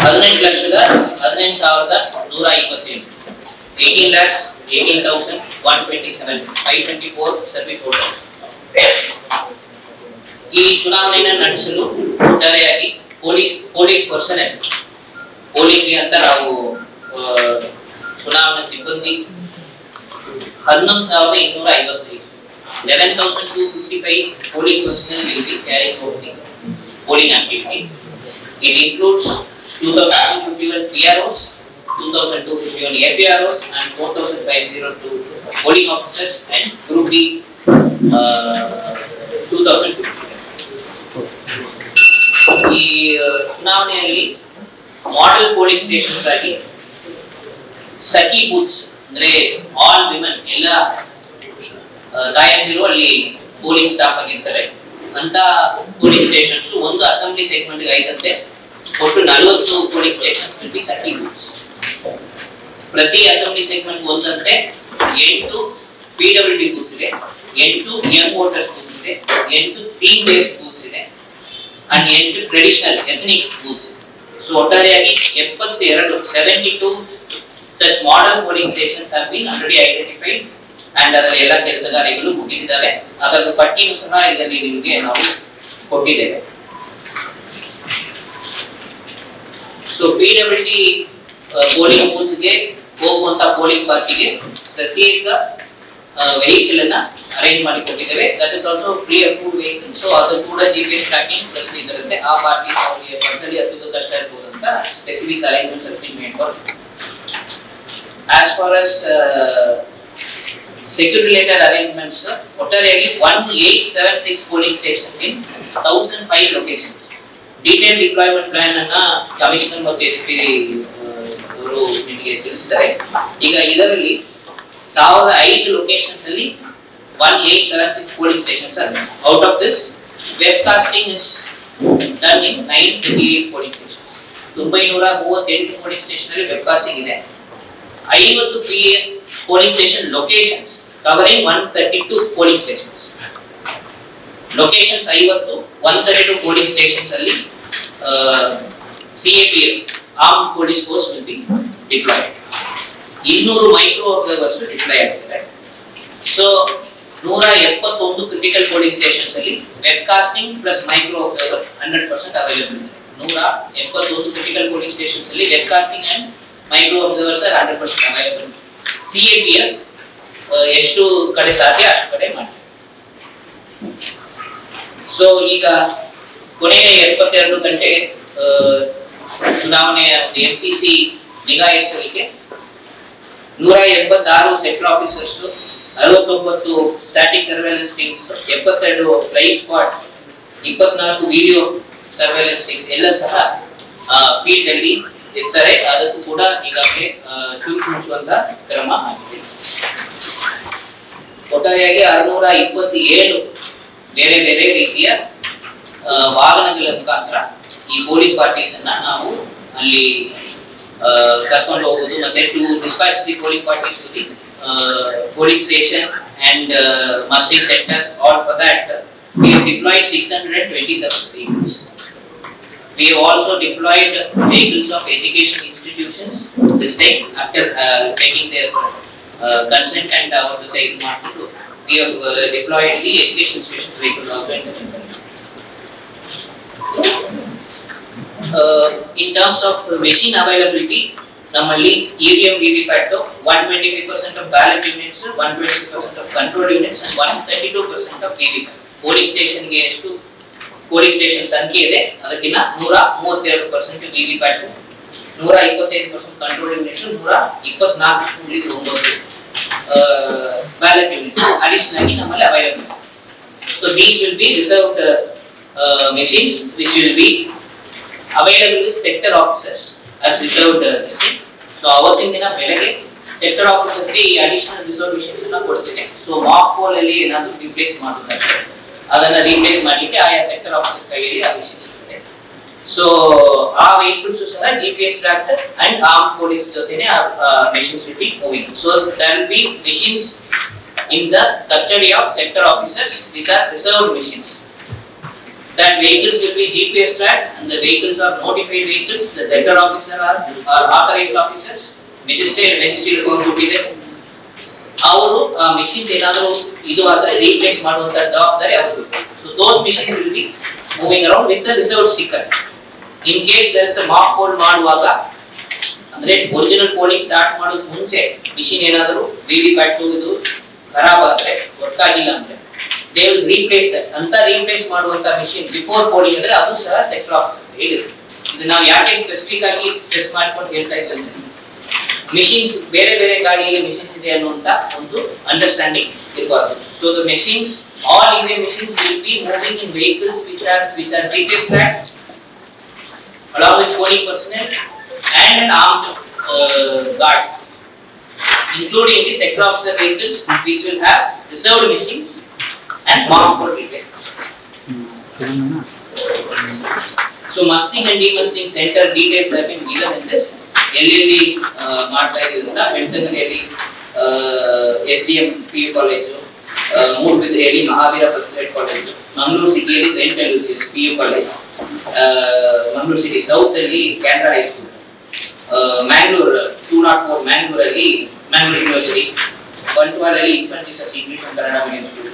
ಹದಿನೆಂಟು ಲಕ್ಷದ ಹದಿನೆಂಟು ಸಾವಿರದ ನೂರ ಇಪ್ಪತ್ತೆಂಟು eighteen lakhs eighteen thousand one twenty seven five twenty four service voters ಈ ಚುನಾವಣೆಯನ್ನು ನಡೆಸಲು ಒಟ್ಟಾರೆಯಾಗಿ ಪೊಲೀಸ್ ಪೋಲಿಂಗ್ ಪರ್ಸನಲ್ ಪೋಲಿಂಗ್ಗೆ ಅಂತ ನಾವು ಆ, ಚುನಾವಣಾ ಸಿಬ್ಬಂದಿ ಹನ್ನೊಂದು ಸಾವಿರದ ಇನ್ನೂರ ಐವತ್ತೈದು eleven thousand two fifty five polling personnel will be carrying out the polling activity. It includes 2,251 PROs, 2,251 APROs, and 4,502 polling officers and Group B uh, 2,050. ಈ ಆ, ಚುನಾವಣೆಯಲ್ಲಿ ಮಾಡೆಲ್ ಪೋಲಿಂಗ್ ಸ್ಟೇಷನ್ಸ್ ಆಗಿ ಸಖಿ ಬೂತ್ಸ್ ಅಂದ್ರೆ ಆಲ್ ವಿಮೆನ್ ಎಲ್ಲ ಆ, ತಾಯಂದಿರು ಅಲ್ಲಿ polling staff ಆಗಿರ್ತಾರೆ ಅಂತ ಪೋಲಿಂಗ್ ಸ್ಟೇಷನ್ಸ್ ಒಂದು ಅಸೆಂಬ್ಲಿ ಸೆಗ್ಮೆಂಟ್ ಐದಂತೆ ಒಟ್ಟು ನಲವತ್ತು polling stations will be Sakhi booths ಪ್ರತಿ ಅಸೆಂಬ್ಲಿ ಸೆಗ್ಮೆಂಟ್ ಒಂದಂತೆ ಎಂಟು ಪಿ ಡಬ್ಲ್ಯೂ ಡಿ ಬೂತ್ಸ್ ಇದೆ, ಎಂಟು ಯಂಗ್ ವೋಟರ್ಸ್ ಬೂತ್ಸ್ ಇದೆ, ಎಂಟು ಥೀಮ್ ಬೇಸ್ಡ್ ಬೂತ್ಸ್ ಇದೆ ಅಂಡ್ ಎಂಟು ಟ್ರೆಡಿಷನಲ್ ಎಥನಿಕ್ ಬೂತ್ಸ್ ಸೊ ಒಟ್ಟಾರೆಯಾಗಿ ಎಪ್ಪತ್ತೆರಡು seventy two such modern polling stations are been already identified and ಅದರ ಎಲ್ಲ ಕೆಲಸಗಾರಿಗಳು ಮುಗಿದಿದ್ದಾವೆ ಅದರ ಪಟ್ಟಿನೂ ಸಹ ಇದರಲ್ಲಿ ನಿಮಗೆ ನಾವು ಕೊಟ್ಟಿದ್ದೇವೆ. So P W D polling ಬೂತ್ಸ್ಗೆ ಹೋಗುವಂತ ಪೋಲಿಂಗ್ ಪಾರ್ಟಿಗೆ ಪ್ರತ್ಯೇಕ ವೆಹಿಕಲ್ ಅನ್ನ ಅರೇಂಜ್ ಮಾಡಿ ಕೊಟ್ಟಿದ್ದೇವೆ. That is also free approve vehicle so ಅದು ಕೂಡ G P S tracking plus ಇದರುತ್ತೆ ಆ ಪಾರ್ಟಿ ಅವರಿಗೆ ಬಸ್ಸಲ್ಲಿ ಹತ್ತೋದು ಕಷ್ಟ ಇರ್ಬೋದು ಅಂತ specific arrangements have been made for as far as uh, security related arrangements ಒಟ್ಟಾರೆಯಾಗಿ one eight seven six polling stations detail deployment plan ಅನ್ನ ಕಮಿಷನರ್ ಮತ್ತು ಎಸ್ ಪಿ ಅವರು ನಿಮಗೆ ತಿಳಿಸ್ತಾರೆ. ಈಗ ಇದರಲ್ಲಿ ಸಾವಿರದ ಐದು ಲೊಕೇಶನ್ಸ್ ಅಲ್ಲಿ one eight seven six polling stations out of this web casting is done in nine twenty eight polling stations ಒಂಬೈನೂರ ಮೂವತ್ತೆಂಟು ಪೋಲಿಂಗ್ ಸ್ಟೇಷನ್ ಅಲ್ಲಿ ವೆಬ್ ಕಾಸ್ಟಿಂಗ್ ಇದೆ. ಐವತ್ತು P polling station locations covering one thirty two polling stations locations ಐವತ್ತು, ಒಂದೆರಡು polling stations ಅಲ್ಲಿ C A P F arm police force will be deploy ಇನ್ನೂರು micro observers deploy ಆಗುತ್ತೆ. ಸೊ ನೂರ ಎಪ್ಪತ್ತೊಂದು ಕ್ರಿಟಿಕಲ್ ಪೋಲಿಂಗ್ ಸ್ಟೇಷನ್ಸ್ ಅಲ್ಲಿ web casting plus micro observer hundred percent available ಇದೆ. ನೂರ ಎಪ್ಪತ್ತೊಂದು ಕ್ರಿಟಿಕಲ್ ಪೋಲಿಂಗ್ ಸ್ಟೇಷನ್ಸ್ ಅಲ್ಲಿ web casting and micro observers sir hundred percent available C A P F ಎಷ್ಟು ಕಡೆ ಸಾಧ್ಯ ಅಷ್ಟು ಕಡೆ ಮಾಡಿ ಸೊ ಈಗ ಕೊನೆಯ ಎಪ್ಪತ್ತೆರಡು ಗಂಟೆ ಚುನಾವಣೆಯ ಎಂ ಸಿ ಸಿ ನಿಗಾ ಇರಿಸಲಿಕ್ಕೆ ನೂರ ಎಂಬತ್ತಾರು ಸೆಂಟ್ರಲ್ ಆಫೀಸರ್ಸ್, ಅರವತ್ತೊಂಬತ್ತು ಸ್ಟ್ಯಾಟಿಕ್ ಸರ್ವೆಲೆನ್ಸ್ ಟೀಮ್ಸ್ ಎಪ್ಪತ್ತೆರಡು ಫ್ಲೈಯಿಂಗ್ ಸ್ಪಾಟ್ ಇಪ್ಪತ್ನಾಲ್ಕು ವಿಡಿಯೋ ಸರ್ವೆಲೆನ್ಸ್ ಟೀಮ್ಸ್ ಎಲ್ಲ ಸಹ ಫೀಲ್ಡ್ ಅಲ್ಲಿ ಇರ್ತಾರೆ. ಅದಕ್ಕೂ ಕೂಡ ಈಗಾಗಲೇ ಚುರುಕು ಮುಚ್ಚುವಂತ ಕ್ರಮ ಆಗಿದೆ. ಒಟ್ಟಾರೆಯಾಗಿ ಆರುನೂರ ಇಪ್ಪತ್ತೇಳು ಬೇರೆ ಬೇರೆ ರೀತಿಯ ವಾಹನಗಳ ಮುಖಾಂತರ ಈ ಪೋಲಿಂಗ್ ಪಾರ್ಟೀಸ್ ಅನ್ನ ನಾವು ಅಲ್ಲಿ ಕರ್ಕೊಂಡು ಹೋಗೋದು ಮತ್ತೆ to dispatch the polling parties to the polling station and mustering centre all for that we deployed six hundred twenty seven vehicles we also deployed vehicles of education institutions this time after taking their consent and hour ಜೊತೆ ಇದು ಮಾಡಿಬಿಟ್ಟು we have uh, deployed the education institutions vehicle also in the. Uh, in terms of machine availability, ನಮ್ಮಲ್ಲಿ E V M V V PAT one twenty five percent of ballot units one twenty percent of control units and one thirty two percent of V V polling ಸ್ಟೇಷನ್ಗೆ ಎಷ್ಟು? Polling station ಸಂಖ್ಯೆ ಇದೆ. ಅದಕ್ಕಿಂತ ನೂರ ಮೂವತ್ತೆರಡು percent V V Pat ನೂರ ಇಪ್ಪತ್ತೈದು percent control unit ನೂರ ಇಪ್ಪತ್ನಾಲ್ಕು ಉಳಿದ ಒಂಬತ್ತು ಬ್ಯಾಲೆಟ್ ಯೂನಿಟ್ ಅಡಿಷನಲ್ ಆಗಿ ನಮ್ಮಲ್ಲಿ available so these will be reserved machines which will be available with sector officers as reserved district so ಅವತ್ತಿನ ದಿನ ಬೆಳಗ್ಗೆ ಸೆಕ್ಟರ್ ಆಫೀಸರ್ಸ್ಗೆ ಈ ಅಡಿಷನಲ್ ರಿಸರ್ವೇಷನ್ಸ್ ಅನ್ನ ಕೊಡ್ತಿದೆ ಸೊ ಮಾಕ್ ಪೋಲ್ ಅಲ್ಲಿ ಏನಾದ್ರು ರಿಪ್ಲೇಸ್ ಮಾಡೋದಾದ್ರೆ ಅದನ್ನ ರಿಪ್ಲೇಸ್ ಮಾಡ್ಲಿಕ್ಕೆ ಆಯಾ ಸೆಕ್ಟರ್ ಆಫೀಸರ್ಸ್ ಕೈಯಲ್ಲಿ ಆ ಮಿಷನ್ಸ್ ಇರುತ್ತೆ ಸೊ ಆ ವೆಹಿಕಲ್ಸ್ ಸಹ G P S tracker and arm police ಜೊತೆನೆ ಆ machines will be moving so there will be machines in the custody of sector officers which are reserved machines that vehicles will be GPS tracked and the vehicles are notified vehicles, the center officer are, are authorized officers, magistrate, magistrate ಕೊಟ್ಟಿದೆ ಅವರು ಆ machines ಏನಾದರೂ ಇದು ಆದ್ರೆ replace ಮಾಡುವಂತ ಜವಾಬ್ದಾರಿ ಅವ್ರದ್ದು. So those machines will be moving around with the reserve sticker in case there is mock poll ಮಾಡುವಾಗ, ಅಂದ್ರೆ ಒರಿಜಿನಲ್ ಪೋಲಿಂಗ್ ಸ್ಟಾರ್ಟ್ ಮಾಡೋದ್ ಮುಂಚೆ ಮಿಷಿನ್ ಏನಾದರೂ ವಿವಿ ಪ್ಯಾಟ್ ಇದು ಖರಾಬ್ ಆದ್ರೆ ವರ್ಕ್ ಆಗಿಲ್ಲ ಅಂದ್ರೆ ದೇ ವಿಲ್ ರೀಪ್ಲೇಸ್ ದಟ್ ಅಂತ ರೀಪ್ಲೇಸ್ ಮಾಡುವಂತ ಮಿಷಿನ್ ಬಿಫೋರ್ ಪೋಲಿಂಗ್ ಅಂದ್ರೆ ಅದು ಸಹ ಸೆಕ್ಟರ್ ಆಫೀಸರ್ ಹೇಗಿರುತ್ತೆ ಇದು ನಾವು ಯಾಕೆ ಸ್ಪೆಸಿಫಿಕ್ ಆಗಿ ಸ್ಟ್ರೆಸ್ ಮಾಡ್ಕೊಂಡು ಹೇಳ್ತಾ ಇದ್ದೀವಿ ಮಿಷಿನ್ಸ್ ಬೇರೆ ಬೇರೆ ಗಾಡಿಯಲ್ಲಿ ಮಿಷಿನ್ಸ್ ಇದೆ ಅನ್ನುವಂತ ಒಂದು ಅಂಡರ್ಸ್ಟ್ಯಾಂಡಿಂಗ್ ಇರಬಾರ್ದು. ಸೊ ದ ಮೆಷಿನ್ಸ್ ಆಲ್ ಇವೆ machines will be moving in vehicles which are which are replace tracked along with polling personnel and an armed uh, guard including the sector officer vehicles which will have reserved machines and bomb poll replacement. So mustering and demustering center details have been given in this. ಎಲ್ಲೆಲ್ಲಿ ಆ, ಮಾಡ್ತಾ ಇದ್ದೀವಿ ಅಂತ ಬೆಳ್ತಂಗಡಿಯಲ್ಲಿ S D M P U college ಮೂಡುಬಿದ್ರೆಯಲ್ಲಿ Mahaveera first grade college Mangaluru ಸಿಟಿಯಲ್ಲಿ saint Aloysius P U college Mangaluru city south ಅಲ್ಲಿ Canara high school Mangalore two naught four ಮ್ಯಾಂಗ್ಳೂರಲ್ಲಿ Mangalore university ಬಂಟ್ವಾಳಲ್ಲಿ Infant Jesus English Kannada medium school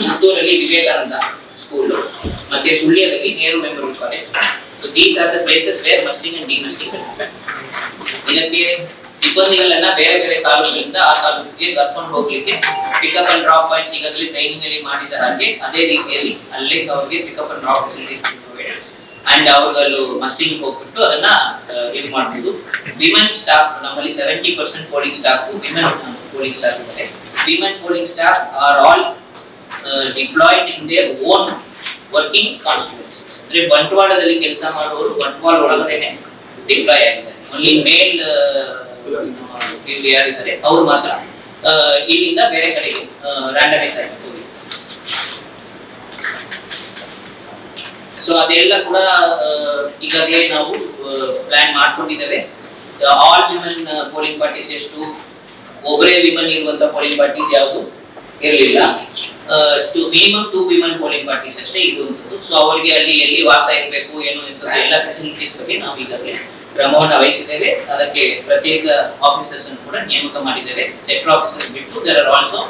ಪುತ್ತೂರಲ್ಲಿ Vivekananda school ಮತ್ತೆ ಸುಳ್ಯದಲ್ಲಿ Nehru memorial college so these are the places where mustering and demustering ಇದಕ್ಕೆ ಸಿಬ್ಬಂದಿಗಳನ್ನ ಬೇರೆ ಬೇರೆ ತಾಲೂಕಿನಿಂದ ಆ ತಾಲೂಕಿಗೆ ಕರ್ಕೊಂಡು ಹೋಗ್ಲಿಕ್ಕೆ ಪಿಕಪ್ ಅಂಡ್ ಡ್ರಾಪ್ ಪಾಯಿಂಟ್ಸ್ ಈಗಾಗಲೇ ಟ್ರೈನಿಂಗ್ ಅಲ್ಲಿ ಮಾಡಿದ ಹಾಗೆ ಅದೇ ರೀತಿಯಲ್ಲಿ ಅಲ್ಲೇ ಅವ್ರಿಗೆ pickup and drop facilities and ಅವ್ರಲ್ಲೂ mustering ಹೋಗ್ಬಿಟ್ಟು ಅದನ್ನ ಇದು ಮಾಡ್ಬೋದು ವಿಮೆನ್ ಸ್ಟಾಫ್ ನಮ್ಮಲ್ಲಿ seventy percent polling staff women polling staff ಇದ್ದಾರೆ. Women polling staff are all deployed in their own working constituencies ಅಂದ್ರೆ ಬಂಟ್ವಾಳದಲ್ಲಿ ಕೆಲಸ ಮಾಡುವವರು ಬಂಟ್ವಾಳ ಒಳಗಡೆನೆ ಡಿಪ್ಲಾಯ್ ಆಗಿದ್ದಾರೆ. ಓನ್ಲಿ ಮೇಲ್ ಇವ್ರು ಯಾರಿದ್ದಾರೆ ಅವ್ರು ಮಾತ್ರ. ಇಲ್ಲಿಂದ ಬೇರೆ ಕಡೆಗೆ ರ್ಯಾಂಡಮೈಸ್ ಆಗಿ ಸೊ ಅದೆಲ್ಲ ಕೂಡ ಈಗಾಗಲೇ ನಾವು ಪ್ಲಾನ್ ಮಾಡ್ಕೊಂಡಿದ್ದೇವೆ. ಆಲ್ ವಿಮನ್ ಪೋಲಿಂಗ್ ಪಾರ್ಟೀಸ್ ಎಷ್ಟು? ಒಬ್ಬರೇ ವಿಮನ್ ಇರುವಂತ ಪೋಲಿಂಗ್ ಪಾರ್ಟೀಸ್ ಯಾವುದು? ಇರಲಿಲ್ಲ. Minimum two women polling parties ಅಷ್ಟೇ ಇರುವಂಥದ್ದು ಸೊ ಅವರಿಗೆ ಅಲ್ಲಿ ಎಲ್ಲಿ ವಾಸ ಇರಬೇಕು, ಏನು ಎಲ್ಲ ಫೆಸಿಲಿಟೀಸ್ ಬಗ್ಗೆ ನಾವು ಈಗಾಗಲೇ ಕ್ರಮವನ್ನು ವಹಿಸಿದ್ದೇವೆ. ಅದಕ್ಕೆ ಪ್ರತ್ಯೇಕ ಆಫೀಸರ್ಸ್ ಅನ್ನು ಕೂಡ ನೇಮಕ ಮಾಡಿದ್ದೇವೆ. ಸೆಕ್ಟರ್ ಆಫೀಸರ್ ಬಿಟ್ಟು there are also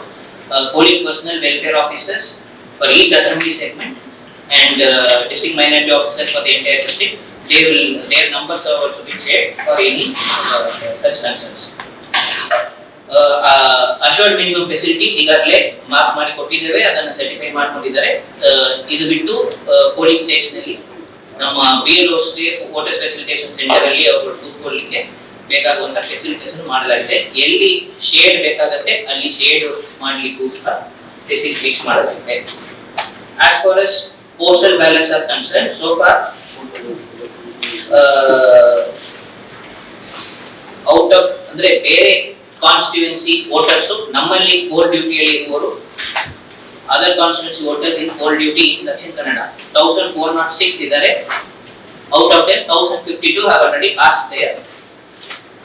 calling personnel welfare officers for each assembly segment and district minority officer for the entire state they will their numbers are also be shared for any such concerns assured minimum facilities ಈಗಾಗಲೇ mark ಮಾಡಿ ಕೊಟ್ಟಿದ್ದೇವೆ. ಅದನ್ನು certify ಮಾಡಿಕೊಂಡಿದ್ದಾರೆ. ಇದು ಬಿಟ್ಟು polling station ಅಲ್ಲಿ ನಮ್ಮ B L ಕೋಟೆ ಫೆಸಿಲಿಟೇಷನ್ ಸೆಂಟರ್ ಅಲ್ಲಿ ಅವರು ಕೂತ್ಕೊಳ್ಳಿಕ್ಕೆ ಬೇಕಾಗುವಂತ ಫೆಸಿಲಿಟೀಸ್ ಮಾಡಲಾಗಿದೆ. ಎಲ್ಲಿ ಶೇಡ್ ಬೇಕಾಗುತ್ತೆ, ಅಲ್ಲಿ ಶೇಡ್ ಮಾಡ್ಲಿಕ್ಕೂ ಸಹ ಫೆಸಿಲಿಟೀಸ್ ಮಾಡಲಾಗಿದೆ as far as postal balance are concern so far out of ಅಂದ್ರೆ ಬೇರೆ ಕಾನ್ಸ್ಟಿಟ್ಯೂನ್ಸಿ ವೋಟರ್ಸ್ ನಮ್ಮಲ್ಲಿ ಕೋರ್ ಡ್ಯೂಟಿಯಲ್ಲಿ ಇರುವವರು duty in Dakshina Kannada thousand four nought six ಇದ್ದಾರೆ. Out of then thousand fifty two have already pass their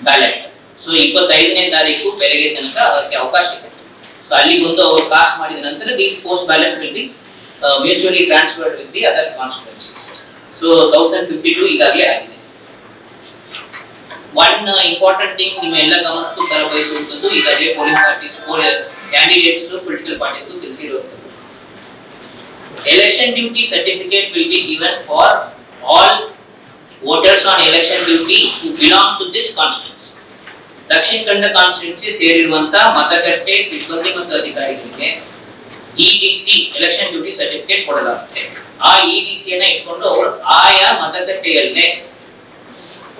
ballot so ಇಪ್ಪತ್ತೈದನೇ ತಾರೀಕು ಬೆಳಗ್ಗೆ ತನಕ ಅದಕ್ಕೆ ಅವಕಾಶ ಇದೆ. ಸೊ ಅಲ್ಲಿ ಬಂದು ಅವರು ಪಾಸ್ ಮಾಡಿದ ನಂತರ post balance will be mutually transferred with the other constituencies so thousand fifty two ಈಗಾಗಲೇ ಆಗಿದೆ. ಒನ್ ಇಂಪಾರ್ಟೆಂಟ್ ಥಿಂಗ್ ನಿಮ್ಮೆಲ್ಲ ಗಮನಕ್ಕೂ ತರಬಯಸುವಂಥದ್ದು ಈಗಾಗಲೇ polling parties candidates political parties ತಿಳಿಸಿರುವಂಥದ್ದು election duty certificate will be given for all voters on election duty to belong to this constituency Dakshina Kannada constituency ಸೇರಿರುವಂತ ಮತಗಟ್ಟೆ ಸಿಬ್ಬಂದಿ ಮತ್ತು ಅಧಿಕಾರಿಗಳಿಗೆ ಇಡಿಸಿ ಎಲೆಕ್ಷನ್ ಡ್ಯೂಟಿ ಸರ್ಟಿಫಿಕೇಟ್ ಕೊಡಲಾಗುತ್ತೆ ಆ ಇಡಿಸಿ ಅನ್ನ ಇಟ್ಕೊಂಡು ಅವರು ಆಯಾ ಮತಗಟ್ಟೆಯಲ್ಲೇ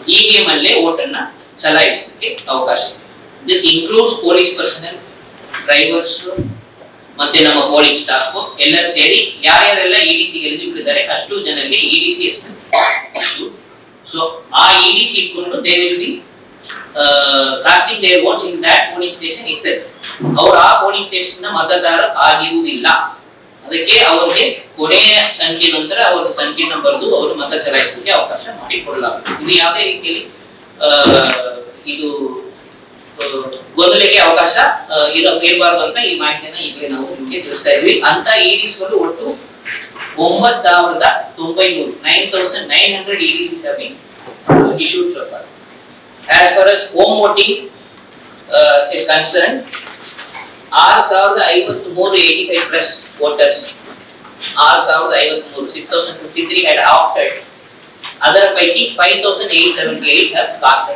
ಇವಿಎಂ ಅಲ್ಲೇ ವೋಟ್ ಅನ್ನ ಚಲಾಯಿಸಲಿಕ್ಕೆ ಅವಕಾಶ ಇದೆ this includes police personnel drivers ಮತ್ತೆ ನಮ್ಮ ಪೋಲಿಂಗ್ ಸ್ಟಾಫ್ ಎಲ್ಲರೂ ಸೇರಿ ಯಾರ್ಯಾರೆಲ್ಲ ಇಡಿಸಿ ಎಲಿಜಿಬಲ್ ಇದ್ದಾರೆ ಅಷ್ಟು ಜನರಿಗೆ ಇಡಿಸಿ ಸೊ ಆ ಇಡಿಸಿ ಇಟ್ಕೊಂಡು they will be casting their votes in that polling station itself ಅವ್ರು ಆ ಪೋಲಿಂಗ್ ಸ್ಟೇಷನ್ನ ಮತದಾರ ಆಗಿರುವುದಿಲ್ಲ. ಅದಕ್ಕೆ ಅವರಿಗೆ ಕೊನೆಯ ಸಂಖ್ಯೆ ನಂತರ ಅವರ ಸಂಖ್ಯೆಯನ್ನು ಬರೆದು ಅವರು ಮತ ಚಲಾಯಿಸಲಿಕ್ಕೆ ಅವಕಾಶ ಮಾಡಿಕೊಡಲಾಗುತ್ತದೆ ಇದು ಯಾವುದೇ ರೀತಿಯಲ್ಲಿ ಇದು ಗೊಂದಲಿಗೆ ಅವಕಾಶ ಇರ ಇರಬಾರ್ದು ಅಂತ ಈ ಮಾಹಿತಿಯನ್ನ ಈಗ ನಾವು ನಿಮಗೆ ತಿಳಿಸ್ತಾ ಇದ್ವಿ. ಅಂತ ಇಡಿಸ್ಗಳು ಒಟ್ಟು ಒಂಬತ್ ಸಾವಿರದ ತೊಂಬೈನೂರು nine thousand nine hundred EDCs C serving issued so far. As far as home voting uh, is ಆರು ಸಾವಿರದ ಐವತ್ತ್ ಮೂರು ಏಯ್ಟಿ ಫೈವ್ ಪ್ಲಸ್ ವೋಟರ್ಸ್ ಆರು ಸಾವಿರದ ಐವತ್ತ್ ಮೂರು six thousand fifty three had opted ಅದರ ಪೈಕಿ five thousand eight seventy eight have cast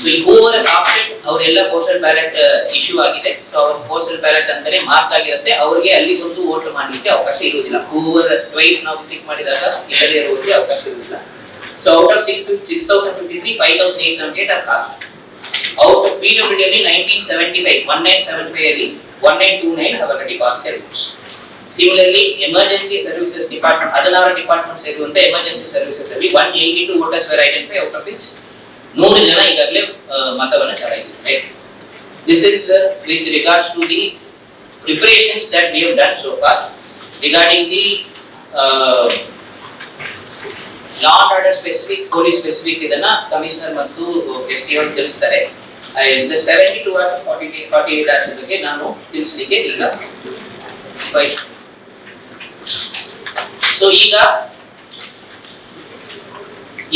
so ಈ ಓವರ್ ಆಪ್ಟೆಡ್ ಅವರೆಲ್ಲ ಪೋಸ್ಟಲ್ ಬ್ಯಾಲೆಟ್ ಇಶ್ಯೂ ಆಗಿದೆ. ಸೊ ಅವ್ರ ಪೋಸ್ಟಲ್ ಬ್ಯಾಲೆಟ್ ಅಂತಾನೆ ಮಾರ್ಕ್ ಆಗಿರುತ್ತೆ. ಅವರಿಗೆ ಅಲ್ಲಿ ಬಂದು ವೋಟ್ ಮಾಡ್ಲಿಕ್ಕೆ ಅವಕಾಶ ಇರುವುದಿಲ್ಲ. ಓವರ್ ಟ್ವೈಸ್ ನಾವು ವಿಸಿಟ್ ಮಾಡಿದಾಗ ಇದರಲ್ಲಿ ಇರುವುದಕ್ಕೆ ಅವಕಾಶ ಇರುವುದಿಲ್ಲ. So out of six six thousand fifty three five thousand eight seventy eight are cast out of P W ಅಲ್ಲಿ nineteen seventy five one nine seven five ಅಲ್ಲಿ one nine two nine have already pass their similarly Similarly, emergency services department ಹದಿನಾರು department ಸೇರುವಂತೆ emergency services ಅಲ್ಲಿ one eighty two voters were identify out of which ನೂರು ಜನ ಈಗಾಗಲೇ ಮತವನ್ನು ಚಲಾಯಿಸಿದ್ದಾರೆ this is with regards to the preparations that we have done so far regarding the law and order specific police specific ಇದನ್ನ commissioner ಮತ್ತು S P ಅವರು ತಿಳಿಸ್ತಾರೆ. Seventy two hours forty forty eight hours ಬಗ್ಗೆ ನಾನು ತಿಳಿಸ್ಲಿಕ್ಕೆ ಈಗ ಬಯಸ್ತೇನೆ so ಈಗ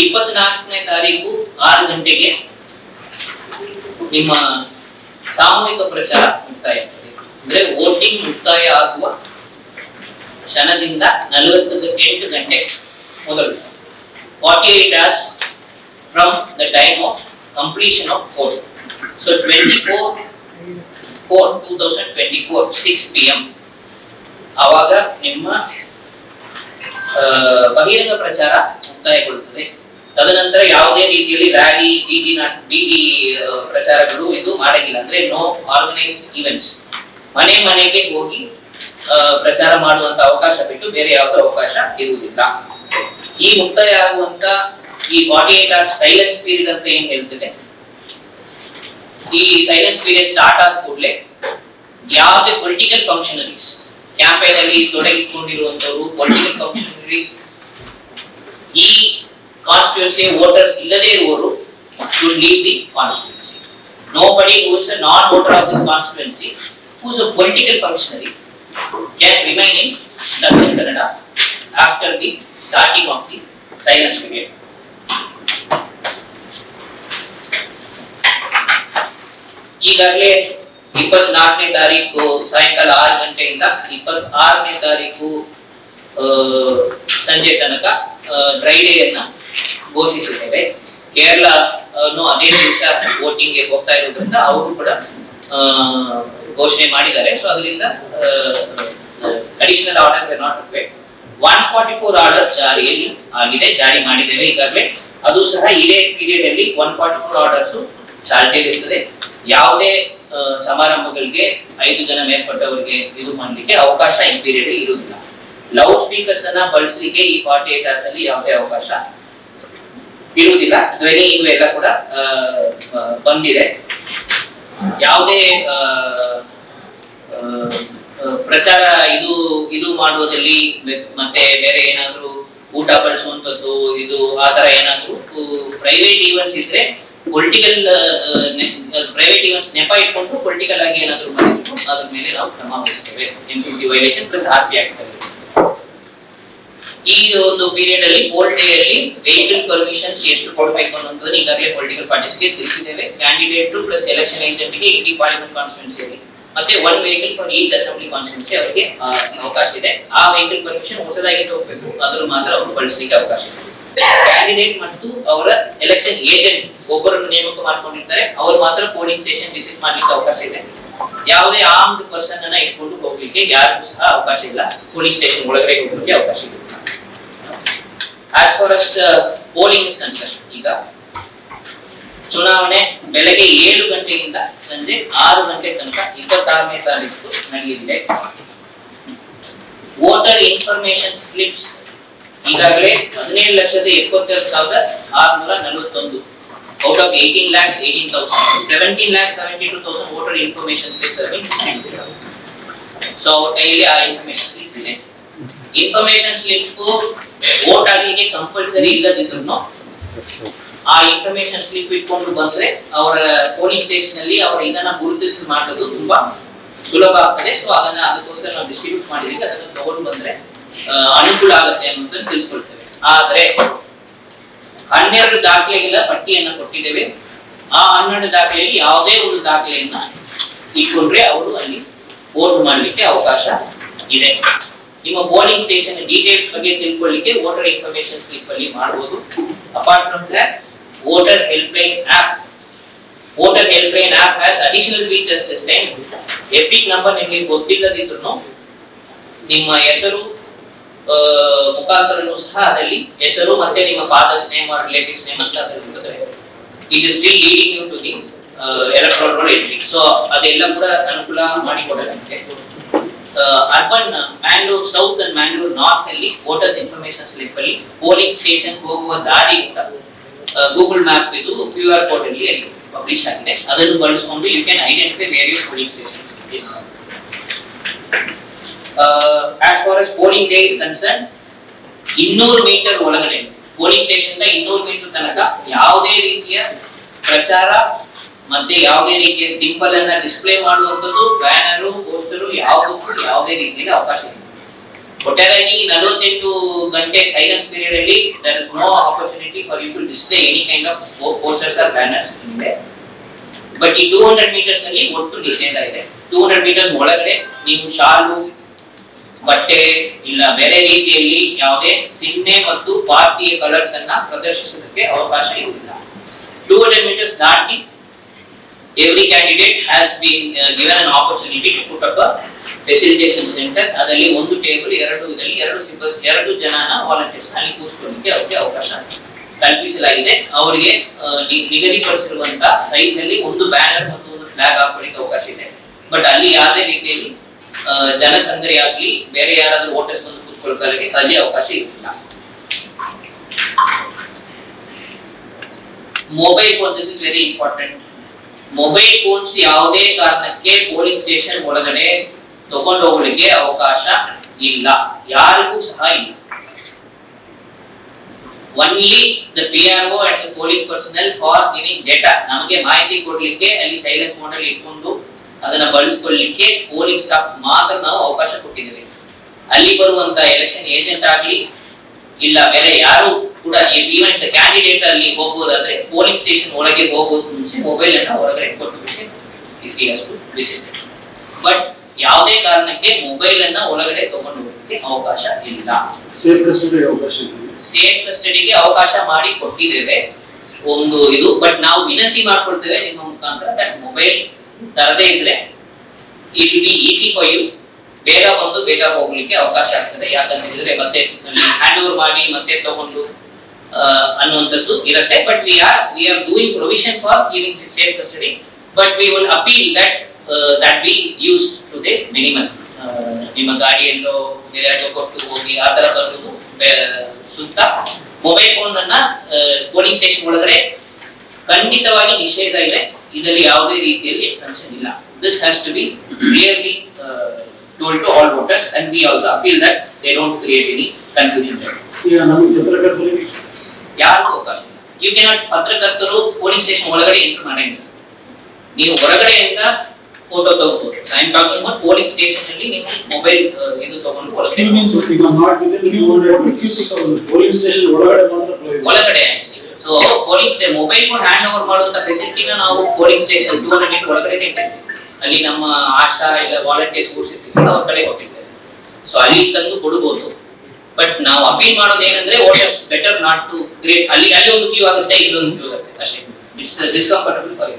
ಇಪ್ಪತ್ನಾಲ್ಕನೇ ತಾರೀಕು ಆರು ಗಂಟೆಗೆ ನಿಮ್ಮ ಸಾಮೂಹಿಕ ಪ್ರಚಾರ ಮುಕ್ತಾಯ. ಅಂದ್ರೆ ವೋಟಿಂಗ್ ಮುಕ್ತಾಯ ಆಗುವ ಕ್ಷಣದಿಂದ ನಲವತ್ತು ಎಂಟು ಗಂಟೆ ಮೊದಲು. Forty eight hours from the time of completion of court so twenty four four two thousand twenty four six P M ಆವಾಗ ನಿಮ್ಮ ಬಹಿರಂಗ ಪ್ರಚಾರ ಮುಕ್ತಾಯಗೊಳ್ಳುತ್ತದೆ. ತದನಂತರ ಯಾವುದೇ ರೀತಿಯಲ್ಲಿ ರ್ಯಾಲಿ ಬೀದಿ ಬೀದಿ ಪ್ರಚಾರಗಳು ಇದು ಮಾಡಂಗಿಲ್ಲ. ಅಂದ್ರೆ ನೋ ಆರ್ಗನೈಸ್ಡ್ ಈವೆಂಟ್ಸ್ ಮನೆ ಮನೆಗೆ ಹೋಗಿ ಪ್ರಚಾರ ಮಾಡುವಂತ ಅವಕಾಶ ಬಿಟ್ಟು ಬೇರೆ ಯಾವುದೇ ಅವಕಾಶ ಇರುವುದಿಲ್ಲ. ಈ ಮುಕ್ತಾಯ ಆಗುವಂತ ಈ forty eight hours silence period ಅಂತ ಏನ್ ಹೇಳ್ತದೆ? ಈ ಸೈಲೆನ್ಸ್ ಪೀರಿಯಡ್ ಸ್ಟಾರ್ಟ್ ಆದ ಕೂಡಲೇ ಯಾವುದೇ ಪೊಲಿಟಿಕಲ್ ಫಂಕ್ಷನರೀಸ್ ಕ್ಯಾಂಪೇನ್ ಅಲ್ಲಿ ತೊಡಗಿಕೊಂಡಿರುವಂತವರು ಪೊಲಿಟಿಕಲ್ ಫಂಕ್ಷನರೀಸ್ ಈ ಕಾನ್ಸ್ಟಿಟ್ಯೂನ್ಸಿ ವೋಟರ್ಸ್ ಇಲ್ಲದೇ ಇರುವವರು leave the constituency nobody who's a non voter of this constituency who's a political functionary can remain in Dakshina Kannada after the starting of the silence period ಈಗಾಗಲೇ ಇಪ್ಪತ್ನಾಲ್ಕನೇ ತಾರೀಕು ಸಾಯಂಕಾಲ ಆರು ಗಂಟೆಯಿಂದ ಇಪ್ಪತ್ತಾರನೇ ತಾರೀಕು ಸಂಜೆ ತನಕ ಡ್ರೈ ಡೇ ಅನ್ನ ಘೋಷಿಸಿದ್ದೇವೆ. ಕೇರಳ ಅದೇ ದಿವಸ ವೋಟಿಂಗ್ಗೆ ಹೋಗ್ತಾ ಇರೋದ್ರಿಂದ ಅವರು ಕೂಡ ಘೋಷಣೆ ಮಾಡಿದ್ದಾರೆ. ಸೊ ಅದರಿಂದ additional orders not one forty four order ಜಾರಿಯಲ್ಲಿ ಆಗಿದೆ, ಜಾರಿ ಮಾಡಿದ್ದೇವೆ ಈಗಾಗಲೇ. ಅದು ಸಹ ಇದೇ ಪೀರಿಯಡ್ ಅಲ್ಲಿ ಒನ್ ಫಾರ್ಟಿ ಫೋರ್ ಆರ್ಡರ್ಸ್ ಚಾಲ್ತಿಯಲ್ಲಿ ಇರ್ತದೆ. ಯಾವುದೇ ಸಮಾರಂಭಗಳಿಗೆ ಐದು ಜನ ಮೇಲ್ಪಟ್ಟವರಿಗೆ ಇದು ಮಾಡಲಿಕ್ಕೆ ಅವಕಾಶ ಈ ಪೀರಿಯಡ್ ಇರುವುದಿಲ್ಲ. ಲೌಡ್ ಸ್ಪೀಕರ್ಸ್ ಅನ್ನ ಬಳಸಲಿಕ್ಕೆ ಈ ಫಾರ್ಟಿ ಏಟ್ ಅಲ್ಲಿ ಯಾವುದೇ ಅವಕಾಶ ಇರುವುದಿಲ್ಲ. ಧ್ವನಿ ಇದು ಎಲ್ಲ ಕೂಡ ಬಂದಿದೆ. ಯಾವುದೇ ಪ್ರಚಾರ ಇದು ಇದು ಮಾಡುವುದಲ್ಲಿ ಮತ್ತೆ ಬೇರೆ ಏನಾದ್ರೂ ಊಟ ಬಳಸುವಂತದ್ದು ಇದು ಆ ತರ ಏನಾದ್ರೂ ಪ್ರೈವೇಟ್ ಈವೆಂಟ್ಸ್ ಇದ್ರೆ ಪೊಲಿಟಿಕಲ್ ಪ್ರೈವೇಟ್ ಈವೆಂಟ್ಸ್ ನೆಪ ಇಟ್ಕೊಂಡು ಪೊಲಿಟಿಕಲ್ ಆಗಿ ಏನಾದ್ರು ಮಾಡಿದ್ರು, ಅದ್ರ ಮೇಲೆ ನಾವು ಕ್ರಮ ವಹಿಸ್ತೇವೆ. M C C violation plus R P ಈ ಒಂದು ಪೀರಿಯಡ್ ಅಲ್ಲಿ ಪೋಲ್ ಡೇ ಅಲ್ಲಿ ವೆಹಿಕಲ್ ಪರ್ಮಿಷನ್ಸ್ ಎಷ್ಟು ಕೊಡಬೇಕು ಅನ್ನೋದನ್ನ ಈಗಾಗಲೇ ಪೊಲಿಟಿಕಲ್ ಪಾರ್ಟೀಸ್ಗೆ ತಿಳಿಸಿದ್ದೇವೆ. ಕ್ಯಾಂಡಿಡೇಟ್ ಪ್ಲಸ್ ಎಲೆಕ್ಷನ್ ಏಜೆಂಟ್ಗೆ ಇಡೀ ಪಾರ್ಲಿಮೆಂಟ್ ಕಾನ್ಸ್ಟಿಟ್ಯೂನ್ಸಿಯಲ್ಲಿ ಮತ್ತೆ one vehicle for each assembly constituency ಅವರಿಗೆ ಅವಕಾಶ ಇದೆ. ಆ ವೆಹಿಕಲ್ ಪರ್ಮಿಷನ್ ಹೊಸದಾಗಿ ತಗೋಬೇಕು. ಅದನ್ನು ಮಾತ್ರ ಅವರು ಬಳಸಲಿಕ್ಕೆ ಅವಕಾಶ ಇದೆ. ಕ್ಯಾಂಡಿಡೇಟ್ ಮತ್ತು ಅವರ ಎಲೆಕ್ಷನ್ ಏಜೆಂಟ್ ಒಬ್ಬರನ್ನು ನೇಮಕ ಮಾಡ್ಕೊಂಡಿರ್ತಾರೆ. ಅವರು ಮಾತ್ರ ಪೋಲಿಂಗ್ ಸ್ಟೇಷನ್ ವಿಸಿಟ್ ಮಾಡ್ಲಿಕ್ಕೆ ಅವಕಾಶ ಇದೆ. ಯಾವುದೇ ಆರ್ಮ್ಡ್ ಪರ್ಸನ್ ಅನ್ನ ಇಟ್ಕೊಂಡು ಹೋಗ್ಲಿಕ್ಕೆ ಯಾರಿಗೂ ಸಹ ಅವಕಾಶ ಇಲ್ಲ. ಪೋಲಿಂಗ್ ಸ್ಟೇಷನ್ ಒಳಗಡೆ ಹೋಗ್ಲಿಕ್ಕೆ ಅವಕಾಶ ಇಲ್ಲ as far as polling is concern ಈಗ ಚುನಾವಣೆ ಬೆಳಗ್ಗೆ ಏಳು ಗಂಟೆಯಿಂದ ಸಂಜೆ ಆರು ಗಂಟೆ ತನಕ ಇಪ್ಪತ್ತಾರನೇ ತಾರೀಕು ನಡೆಯಲಿದೆ. ವೋಟರ್ ಇನ್ಫಾರ್ಮೇಶನ್ ಸ್ಲಿಪ್ಸ್ ಈಗಾಗಲೇ ಹದಿನೇಳು ಲಕ್ಷದ ಎಪ್ಪತ್ತೆರಡು ಸಾವಿರದ ಆರುನೂರ ನಲವತ್ತೊಂದು. Out of eighteen lakhs eighteen thousand seventeen lakhs seventy two thousand voter information slips so ಅವ್ರ ಕೈಯಲ್ಲಿ ಆ ಇನ್ಫಾರ್ಮೇಶನ್ ಸ್ಲಿಪ್ ಇದೆ. ಇನ್ಫಾರ್ಮೇಶನ್ ಸ್ಲಿಪ್ ವೋಟ್ ಆಗಲಿಕ್ಕೆ ಕಂಪಲ್ಸರಿ ಇಲ್ಲದಿದ್ರು ಆ ಇನ್ಫಾರ್ಮೇಶನ್ ಸ್ಲಿಪ್ ಇಟ್ಕೊಂಡು ಬಂದ್ರೆ ಅವರ ಪೋಲಿಂಗ್ ಸ್ಟೇಷನ್ ಅಲ್ಲಿ ಅವರ ಇದನ್ನ ಗುರುತಿಸಿ ಮಾಡೋದು ತುಂಬಾ ಸುಲಭ ಆಗ್ತದೆ. ಸೊ ಅದನ್ನ ಅದಕ್ಕೋಸ್ಕರ ನಾವು ಡಿಸ್ಟ್ರಿಬ್ಯೂಟ್ ಮಾಡಿದ್ರೆ ಅದನ್ನ ತಗೊಂಡು ಬಂದ್ರೆ ಅನುಕೂಲ ಆಗುತ್ತೆ ಅನ್ನೋದನ್ನ ತಿಳಿಸ್ಕೊಳ್ತೇವೆ. ಆದ್ರೆ ಹನ್ನೆರಡು ದಾಖಲೆಗಳ ಪಟ್ಟಿಯನ್ನ ಕೊಟ್ಟಿದ್ದೇವೆ. ಆ ಹನ್ನೆರಡು ದಾಖಲೆಯಲ್ಲಿ ಯಾವುದೇ ಒಂದು ದಾಖಲೆಯನ್ನ ಇಟ್ಕೊಂಡ್ರೆ ಅವರು ಅಲ್ಲಿ ವೋಟ್ ಮಾಡಲಿಕ್ಕೆ ಅವಕಾಶ ಇದೆ. ನಿಮ್ಮ ಪೋಲಿಂಗ್ ಸ್ಟೇಷನ್ ಡೀಟೇಲ್ಸ್ ಬಗ್ಗೆ ತಿಳ್ಕೊಳ್ಳಿಕ್ಕೆ ವೋಟರ್ ಇನ್ಫಾರ್ಮೇಶನ್ ಸ್ಲಿಪ್ ಅಲ್ಲಿ ಮಾಡಬಹುದು apart from that voter help line app voter help line app has additional features time EPIC number ನಿಮಗೆ ಗೊತ್ತಿಲ್ಲದಿದ್ರು ನಿಮ್ಮ ಹೆಸರು ಮುಖಾಂತರನು ಸಹ ಅದರಲ್ಲಿ ಹೆಸರು ಮತ್ತೆ ನಿಮ್ಮ father's name or relative's name ಅಂತ ಅದರಲ್ಲಿ it is still leading you to the electronic so ಅದೆಲ್ಲ ಕೂಡ ಅನುಕೂಲ ಮಾಡಿಕೊಡಲಿಕ್ಕೆ. Urban Mangalore south and Mangalore north ಅಲ್ಲಿ ವೋಟರ್ಸ್ ಇನ್ಫಾರ್ಮೇಶನ್ ಸ್ಲಿಪ್ ಅಲ್ಲಿ ಪೋಲಿಂಗ್ ಸ್ಟೇಷನ್ ಹೋಗುವ ದಾರಿ ಅಂತ ಗೂಗಲ್ ಮ್ಯಾಪ್ ಇದು ಕ್ಯೂ ಆರ್ ಕೋಡ್ ಅಲ್ಲಿ ಅಲ್ಲಿ ಪಬ್ಲಿಷ್ ಆಗಿದೆ. ಅದನ್ನು ಬಳಸಿಕೊಂಡು you can identify various polling stations as far as polling day is concern ಇನ್ನೂರು ಮೀಟರ್ ಒಳಗಡೆ ಪೋಲಿಂಗ್ ಸ್ಟೇಷನ್ ಇನ್ನೂರು ಮೀಟರ್ ತನಕ ಯಾವುದೇ ರೀತಿಯ ಪ್ರಚಾರ ಮತ್ತೆ ಯಾವುದೇ ರೀತಿಯ ಸಿಂಬಲ್ ಅನ್ನ ಡಿಸ್ಪ್ಲೇ ಮಾಡುವಂಥದ್ದು ಬ್ಯಾನರು ಪೋಸ್ಟರು ಯಾವುದಕ್ಕೂ ಯಾವುದೇ ರೀತಿಯಲ್ಲಿ ಅವಕಾಶ ಇಲ್ಲ. ಒಟ್ಟಾರೆಯಾಗಿ ನಲವತ್ತೆಂಟು ಗಂಟೆ ಸೈಲೆನ್ಸ್ ಪೀರಿಯಡ್ ಅಲ್ಲಿ there is no opportunity for you to display any kind of posters or banners ನಿಮಗೆ ಬಟ್ ಈ ಟೂ ಹಂಡ್ರೆಡ್ ಮೀಟರ್ಸ್ ಅಲ್ಲಿ ಒಟ್ಟು ನಿಷೇಧ ಇದೆ. ಟೂ ಹಂಡ್ರೆಡ್ ಮೀಟರ್ಸ್ ಒಳಗಡೆ ನೀವು ಶಾಲು, ಬಟ್ಟೆ ಇಲ್ಲ ಬೇರೆ ರೀತಿಯಲ್ಲಿ ಯಾವುದೇ ಚಿಹ್ನೆ ಮತ್ತು ಪಾರ್ಟಿಯ ಕಲರ್ಸ್ ಅನ್ನ ಪ್ರದರ್ಶಿಸೋದಕ್ಕೆ ಅವಕಾಶ ಇರುವುದಿಲ್ಲ. ಟೂ ಹಂಡ್ರೆಡ್ ಮೀಟರ್ಸ್ ದಾಟಿ every candidate has been given an opportunity to put up facilitation centre ಅದರಲ್ಲಿ ಒಂದು ಟೇಬಲ್ ಎರಡು ಇದರಲ್ಲಿ ಎರಡು ಸಿಬ್ಬಂದಿ, ಎರಡು ಜನನ ವಾಲಂಟಿಯರ್ಸ್ ಅಲ್ಲಿ ಕೂರಿಸ್ಕೊಳ್ಳಿಕ್ಕೆ ಅವರಿಗೆ ಅವಕಾಶ ಕಲ್ಪಿಸಲಾಗಿದೆ. ಅವರಿಗೆ ನಿಗದಿಪಡಿಸಿರುವಂತಹ ಸೈಜ್ ಅಲ್ಲಿ ಒಂದು ಬ್ಯಾನರ್ ಮತ್ತು ಒಂದು ಫ್ಲಾಗ್ ಹಾಕೊಳ್ಳಿಕ್ಕೆ ಅವಕಾಶ ಇದೆ. ಬಟ್ ಅಲ್ಲಿ ಯಾವುದೇ ರೀತಿಯಲ್ಲಿ ಜನಸಂದರಿ ಆಗ್ಲಿ, ಬೇರೆ ಯಾರಾದರೂ ವೋಟರ್ಸ್ ಬಂದು ಕೂತ್ಕೊಳ್ಕೊಳ್ಳಿಕ್ಕೆ ಅಲ್ಲಿ ಅವಕಾಶ ಇಲ್ಲ mobile phone this is very important mobile phones ಯಾವುದೇ ಕಾರಣಕ್ಕೆ ಪೋಲಿಂಗ್ ಸ್ಟೇಷನ್ ಒಳಗಡೆ ತಗೊಂಡು ಹೋಗ್ಲಿಕ್ಕೆ ಅವಕಾಶ ಇಲ್ಲ. ಯಾರಿಗೂ ಸಹ ಇಲ್ಲ. Only the P R O and polling personnel for giving data ನಮಗೆ ಮಾಹಿತಿ ಕೊಡ್ಲಿಕ್ಕೆ, ಅಲ್ಲಿ ಸೈಲೆಂಟ್ ಮೋಡ್ ಅಲ್ಲಿ ಇಟ್ಕೊಂಡು ಅದನ್ನ ಬಳಸ್ಕೊಳ್ಳಿಕ್ಕೆ ಪೋಲಿಂಗ್ ಸ್ಟಾಫ್ ಮಾತ್ರ ನಾವು ಅವಕಾಶ ಕೊಟ್ಟಿದ್ದೇವೆ. ಅಲ್ಲಿ ಬರುವಂತ ಎಲೆಕ್ಷನ್ ಏಜೆಂಟ್ ಆಗಲಿ, ಇಲ್ಲ, ಬೇರೆ ಯಾರು ಕೂಡ ಈವನ್ ಇಫ್ ಕ್ಯಾಂಡಿಡೇಟ್ ಅಲ್ಲಿ ಹೋಗುವುದಾದ್ರೆ ಪೋಲಿಂಗ್ ಸ್ಟೇಷನ್ ಒಳಗೆ ಹೋಗೋದು ಮುಂಚೆ ಮೊಬೈಲ್ ಅನ್ನು ಹೊರಗಡೆ ಕೊಟ್ಟು if he has to visit but ಯಾವುದೇ ಕಾರಣಕ್ಕೆ ಮೊಬೈಲ್ ಅನ್ನ ಒಳಗಡೆ ತಗೊಂಡು ಹೋಗಲಿಕ್ಕೆ ಅವಕಾಶ ಇಲ್ಲ. ಸೇಫ್ ಕಸ್ಟಡಿ ಅವಕಾಶ ಸೇಫ್ ಕಸ್ಟಡಿಗೆ ಅವಕಾಶ ಮಾಡಿ ಕೊಟ್ಟಿದ್ದೇವೆ. ಒಂದು ಇದು ಬಟ್ ನಾವು ವಿನಂತಿ ಮಾಡ್ಕೊಳ್ತೇವೆ ನಿಮ್ಮ ಮುಖಾಂತರ ದಟ್ ಮೊಬೈಲ್ ತರದೇ ಇದ್ರೆ it be easy for you ಬೇಗ ಬಂದು ಬೇಗ ಹೋಗ್ಲಿಕ್ಕೆ ಅವಕಾಶ ಆಗ್ತದೆ. ಯಾಕಂತ ಹೇಳಿದ್ರೆ ಮತ್ತೆ ಹ್ಯಾಂಡ್ ಓವರ್ ಮಾಡಿ ಮತ್ತೆ ತಗೊಂಡು ಅನ್ನುವಂಥದ್ದು ಇರುತ್ತೆ. But we are we are doing provision for giving safe custody but we will appeal that that be used to they minimum ನಿಮ್ಮ ಗಾಡಿಯಲ್ಲೋ ಬೇರೆ ಕೊಟ್ಟು ಹೋಗಿ ಆ ತರ ಬರೋದು ಸುತ್ತ. ಮೊಬೈಲ್ ಫೋನ್ ಅನ್ನ ಪೋಲಿಂಗ್ ಸ್ಟೇಷನ್ ಒಳಗಡೆ ಖಂಡಿತವಾಗಿ ನಿಷೇಧ ಇದೆ. ಇದರಲ್ಲಿ ಯಾವುದೇ ರೀತಿಯಲ್ಲಿ ಎಕ್ಸೆಪ್ಷನ್ ಇಲ್ಲ. This has to be clearly told to all voters and we also appeal that they don't create any confusion ನಮ್ಮ ಯು ಕೆನಾಟ್ ಪತ್ರಕರ್ತರು ಪೋಲಿಂಗ್ ಸ್ಟೇಷನ್ ಒಳಗಡೆ ಎಂಟರ್ ಮಾಡಂಗಿಲ್ಲ ನೀವು ಹೊರಗಡೆಯಿಂದ ಫೋಟೋ ತಗೋಬಹುದು ಟೈಮ್ ಅಬೌಟ್ ಪೋಲಿಂಗ್ ಸ್ಟೇಷನ್ ಅಲ್ಲಿ ನೀವು ಮೊಬೈಲ್ ಇದು ತಗೊಂಡು ಒಳಗಡೆ ಪೋಲಿಂಗ್ ಸ್ಟೇಷನ್ ಒಳಗಡೆ. ಒಳಗಡೆ so polling stay mobile phone hand over ಮಾಡುವಂತ ಫೆಸಿಲಿಟಿನ ನಾವು ಪೋಲಿಂಗ್ ಸ್ಟೇಷನ್ ಟೂ ಹಂಡ್ರೆಡ್ ಒಳಗಡೆ ಇಟ್ಟಿರ್ತೀವಿ ಅಲ್ಲಿ ನಮ್ಮ ಆಶಾ ಇಲ್ಲ ವಾಲಂಟಿಯರ್ಸ್ ಕೂರಿಸಿರ್ತೀವಿ ಅವ್ರ ಕಡೆ ಕೊಟ್ಟಿದ್ದೇವೆ ಸೊ ಅಲ್ಲಿ ತಂದು ಕೊಡ್ಬೋದು. ಬಟ್ ನಾವು ಅಪೀಲ್ ಮಾಡೋದು ಏನಂದ್ರೆ voters better not to create ಅಲ್ಲಿ ಅಲ್ಲಿ ಒಂದು ಕ್ಯೂ ಆಗುತ್ತೆ ಇಲ್ಲೊಂದು ಕ್ಯೂ ಆಗುತ್ತೆ. ಅಷ್ಟೇ. It's ಡಿಸ್ಕಂಫರ್ಟಬಲ್ for you